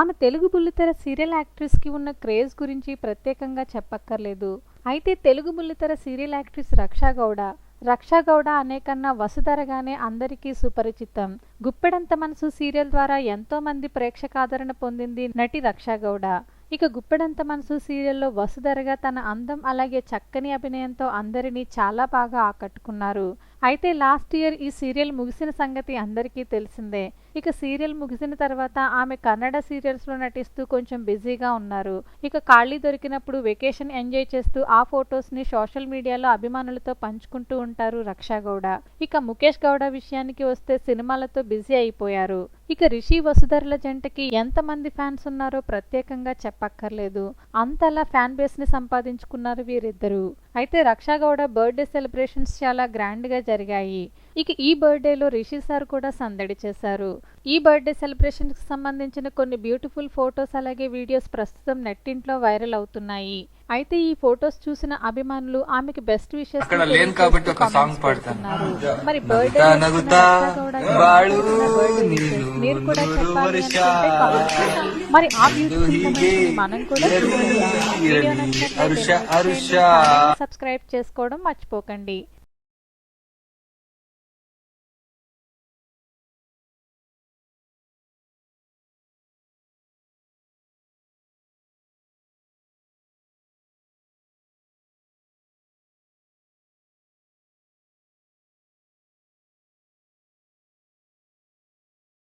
మన తెలుగు బుల్లితెర సీరియల్ యాక్ట్రెస్కి ఉన్న క్రేజ్ గురించి ప్రత్యేకంగా చెప్పక్కర్లేదు. అయితే తెలుగు బుల్లితెర సీరియల్ యాక్ట్రెస్ రక్షా గౌడ. రక్షా గౌడ అనే కన్నా వసుధరగానే అందరికీ సుపరిచితం. గుప్పెడంత మనసు సీరియల్ ద్వారా ఎంతో మంది ప్రేక్షకాదరణ పొందింది నటి రక్షా గౌడ. ఇక గుప్పెడంత మనసు సీరియల్లో వసుధరగా తన అందం అలాగే చక్కని అభినయంతో అందరినీ చాలా బాగా ఆకట్టుకున్నారు. అయితే లాస్ట్ ఇయర్ ఈ సీరియల్ ముగిసిన సంగతి అందరికీ తెలిసిందే. ఇక సీరియల్ ముగిసిన తర్వాత ఆమె కన్నడ సీరియల్స్లో నటిస్తూ కొంచెం బిజీగా ఉన్నారు. ఇక ఖాళీ దొరికినప్పుడు వెకేషన్ ఎంజాయ్ చేస్తూ ఆ ఫొటోస్ని సోషల్ మీడియాలో అభిమానులతో పంచుకుంటూ ఉంటారు రక్షా గౌడ. ఇక ముఖేష్ గౌడ విషయానికి వస్తే సినిమాలతో బిజీ అయిపోయారు. ఇక రిషి వసుధరల జంటకి ఎంతమంది ఫ్యాన్స్ ఉన్నారో ప్రత్యేకంగా చెప్పక్కర్లేదు. అంతలా ఫ్యాన్ బేస్ని సంపాదించుకున్నారు వీరిద్దరూ. అయితే రక్షా గౌడ బర్త్డే సెలబ్రేషన్స్ చాలా గ్రాండ్గా జరిగాయి. ఇక ఈ బర్త్డేలో రిషి సార్ కూడా సందడి చేశారు. ఈ బర్త్డే సెలబ్రేషన్కి సంబంధించిన కొన్ని బ్యూటిఫుల్ ఫొటోస్ అలాగే వీడియోస్ ప్రస్తుతం నెట్టింట్లో వైరల్ అవుతున్నాయి. అయితే ఈ ఫొటోస్ చూసిన అభిమానులు ఆమెకి బెస్ట్ విషెస్ అక్కడ లేను కాబట్టి ఒక సాంగ్ పాడతాను. మరి బర్త్డే మీరు కూడా చెప్పాలి. మరి ఆ బ్యూటిఫుల్ మనం కూడా సబ్స్క్రైబ్ చేసుకోవడం మర్చిపోకండి.